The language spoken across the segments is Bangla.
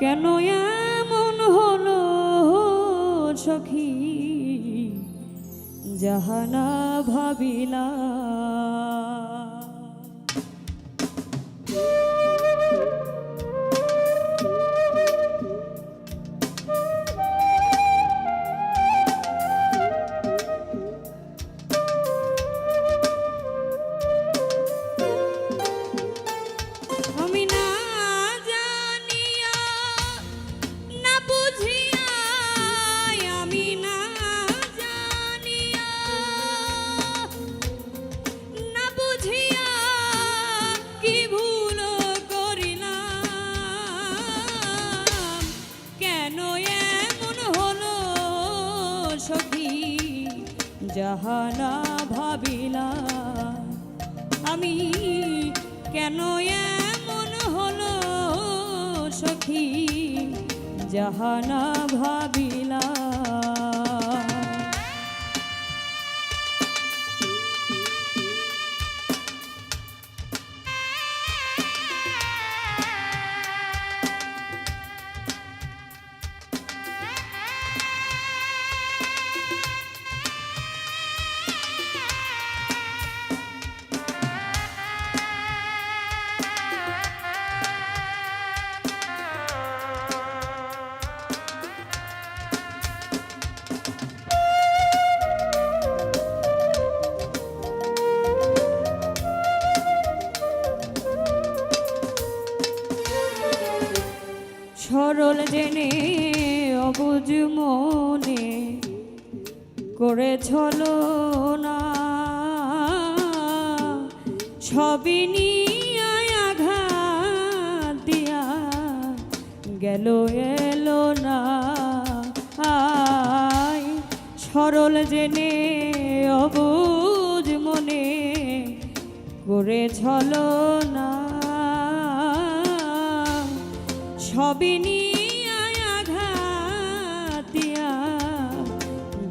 কেন এমন হলো সখী? জাহানা ভাবিলা জাহানা ভাবিলা আমি কেন এমন হল সখী? জাহানা ভাবিলা করে ছলো না সবই নিয়ে আঘাত দিয়া গেল এলো না। আয়, সরল জেনে অবুজ মনে করে ছলো না সবই নিয়ে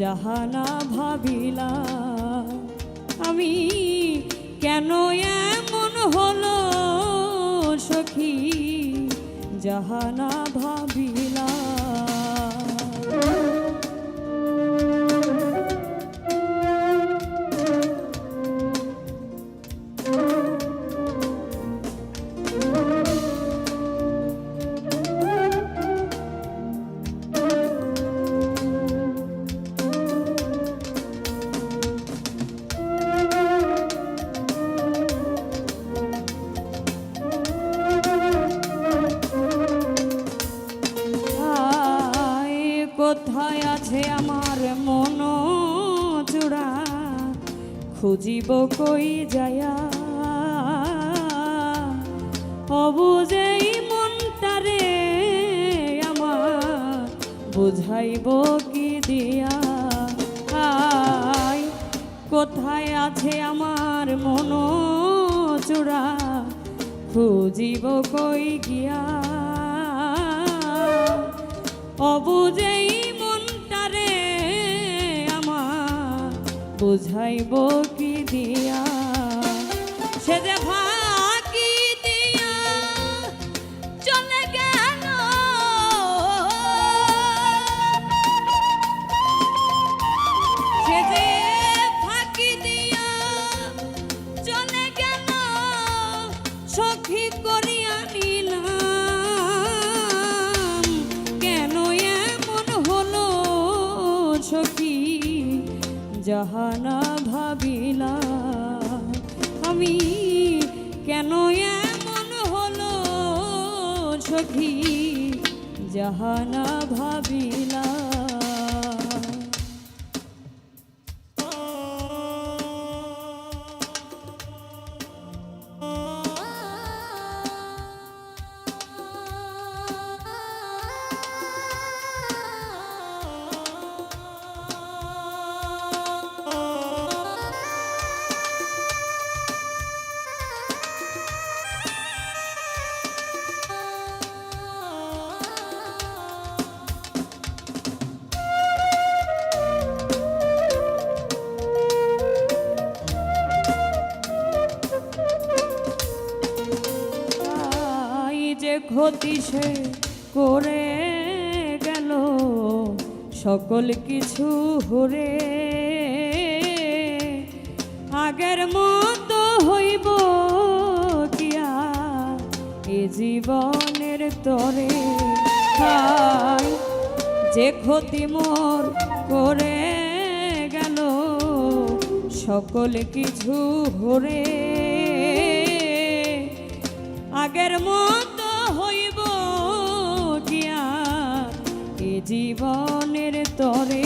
জাহানা ভাবিলা আমি কেন এমন হলো সখী? যাহানা ভাবিলা খুঁজিব কই যায়া? অবুঝেই মনটারে আমার, বুঝাইব কি দিয়া? কোথায় আছে আমার মন চূড়া খুঁজিব কই গিয়া? অবুঝেই বুঝাইব কি দিয়া? সে যে ফাঁকি জাহানা ভাবিলা আমি কেন এমন হলো সখী? জাহানা ভাবিলা ক্ষতি সে করে গেল, সকল কিছু হরে। আগের মতো হইব কিয়া, এ জীবনের তরে যে ক্ষতি মোর করে গেল, সকল কিছু হরে। আগের মতো জীবনের তরে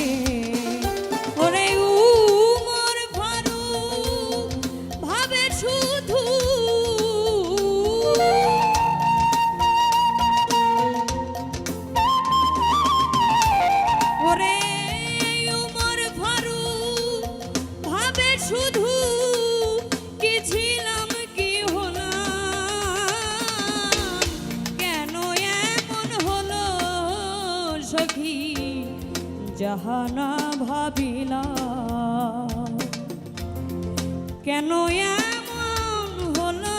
জাহানা ভাবিলাম। কেন এমন হলো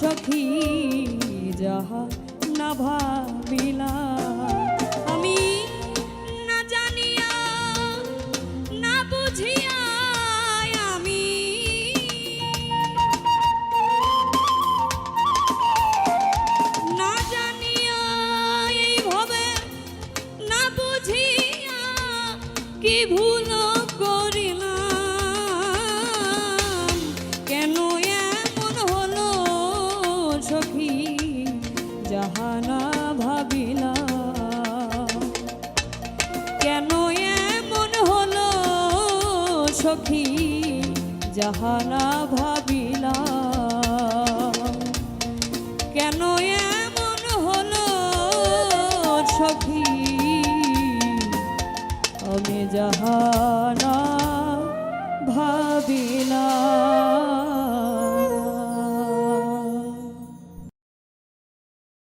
সখী যাহা না ভাবিলা সখী জাহানা ভাবিলাম। কেন এমন হলো সখী জাহানা ভাবিলাম? কেন এমন হলো সখী, আমি জাহানা ভাবিলাম।